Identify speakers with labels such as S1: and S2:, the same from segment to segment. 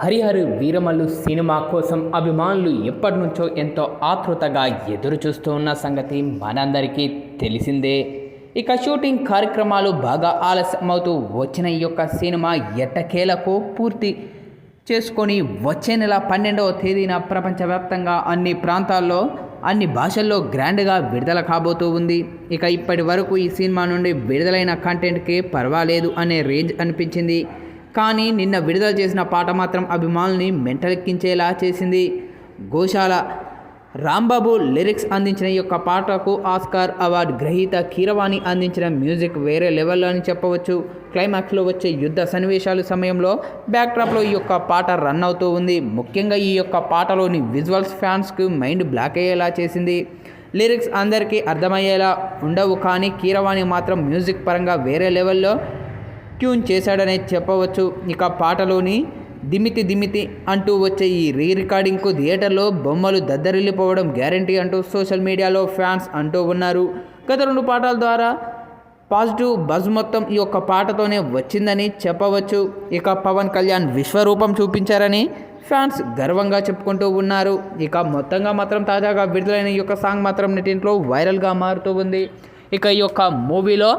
S1: Harihara Veeramallu cinema కోసం అభిమానులు ఎప్పటి నుంచో ఎంతో ఆతృతగా ఎదురు చూస్తూ ఉన్న సంగతి మనందరికీ తెలిసిందే. ఇక షూటింగ్ కార్యక్రమాలు బాగా ఆలస్యమవుతూ వచ్చిన ఈ యొక్క సినిమా ఎట్టకేలకు పూర్తి చేసుకొని వచ్చే నెల పన్నెండవ తేదీన ప్రపంచవ్యాప్తంగా అన్ని ప్రాంతాల్లో అన్ని భాషల్లో గ్రాండ్గా విడుదల కాబోతూ ఉంది. ఇక ఇప్పటి వరకు ఈ సినిమా నుండి విడుదలైన కంటెంట్కి పర్వాలేదు అనే రేంజ్ అనిపించింది. కానీ నిన్న విడుదల చేసిన పాట మాత్రం అభిమానుల్ని మెంటలెక్కించేలా చేసింది. గోశాల రాంబాబు లిరిక్స్ అందించిన ఈ యొక్క పాటకు ఆస్కార్ అవార్డు గ్రహీత కీరవాణి అందించిన మ్యూజిక్ వేరే లెవెల్లో అని చెప్పవచ్చు. క్లైమాక్స్లో వచ్చే యుద్ధ సన్నివేశాలు సమయంలో బ్యాక్డ్రాప్లో ఈ యొక్క పాట రన్ అవుతూ ఉంది. ముఖ్యంగా ఈ యొక్క పాటలోని విజువల్స్ ఫ్యాన్స్కి మైండ్ బ్లాక్ అయ్యేలా చేసింది. లిరిక్స్ అందరికీ అర్థమయ్యేలా ఉండవు కానీ కీరవాణి మాత్రం మ్యూజిక్ పరంగా వేరే లెవెల్లో ట్యూన్ చేశాడనే చెప్పవచ్చు. ఇక పాటలోని దిమితి దిమితి అంటూ వచ్చే ఈ రీ రికార్డింగ్కు థియేటర్లో బొమ్మలు దద్దరిల్లిపోవడం గ్యారంటీ అంటూ సోషల్ మీడియాలో ఫ్యాన్స్ అంటూ ఉన్నారు. గత రెండు పాటల ద్వారా పాజిటివ్ బజ్ మొత్తం ఈ యొక్క పాటతోనే వచ్చిందని చెప్పవచ్చు. ఇక పవన్ కళ్యాణ్ విశ్వరూపం చూపించారని ఫ్యాన్స్ గర్వంగా చెప్పుకుంటూ ఉన్నారు. ఇక మొత్తంగా మాత్రం తాజాగా విడుదలైన ఈ యొక్క సాంగ్ మాత్రం నెటింట్లో వైరల్గా మారుతూ ఉంది. ఇక ఈ యొక్క మూవీలో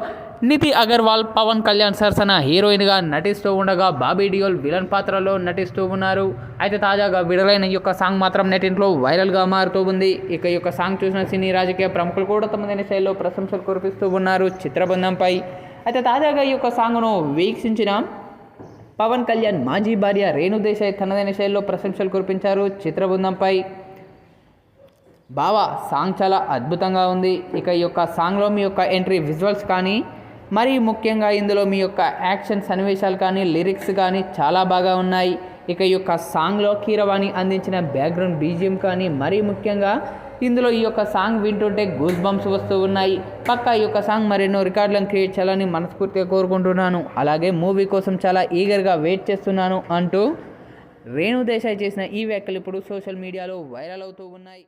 S1: నితి అగర్వాల్ పవన్ కళ్యాణ్ సరసన హీరోయిన్గా నటిస్తూ ఉండగా బాబీ డియోల్ విలన్ పాత్రలో నటిస్తూ ఉన్నారు. అయితే తాజాగా విడుదలైన ఈ యొక్క సాంగ్ మాత్రం నెటింట్లో వైరల్గా మారుతూ ఉంది. ఇక ఈ యొక్క సాంగ్ చూసిన సినీ రాజకీయ ప్రముఖులు కూడా తమదైన శైలిలో ప్రశంసలు కురిపిస్తూ ఉన్నారు చిత్రబృందంపై. అయితే తాజాగా ఈ యొక్క సాంగ్ను వీక్షించిన పవన్ కళ్యాణ్ మాజీ భార్య రేణు దేశాయ్ తనదైన శైలిలో ప్రశంసలు కురిపించారు చిత్రబృందంపై. బావా సాంగ్ చాలా అద్భుతంగా ఉంది. ఇక ఈ యొక్క సాంగ్లో మీ యొక్క ఎంట్రీ విజువల్స్ కానీ మరీ ముఖ్యంగా ఇందులో మీ యొక్క యాక్షన్ సన్నివేశాలు కానీ లిరిక్స్ కానీ చాలా బాగా ఉన్నాయి. ఇక ఈ యొక్క సాంగ్లో కీరవాణి అందించిన బ్యాక్గ్రౌండ్ బీజిఎం కానీ మరీ ముఖ్యంగా ఇందులో ఈ యొక్క సాంగ్ వింటుంటే గూస్ బంప్స్ వస్తూ ఉన్నాయి. పక్క ఈ యొక్క సాంగ్ మరెన్నో రికార్డులను క్రియేట్ చేయాలని మనస్ఫూర్తిగా కోరుకుంటున్నాను. అలాగే మూవీ కోసం చాలా ఈగర్గా వెయిట్ చేస్తున్నాను అంటూ రేణు దేశాయ్ చేసిన ఈ వ్యాఖ్యలు ఇప్పుడు సోషల్ మీడియాలో వైరల్ అవుతూ ఉన్నాయి.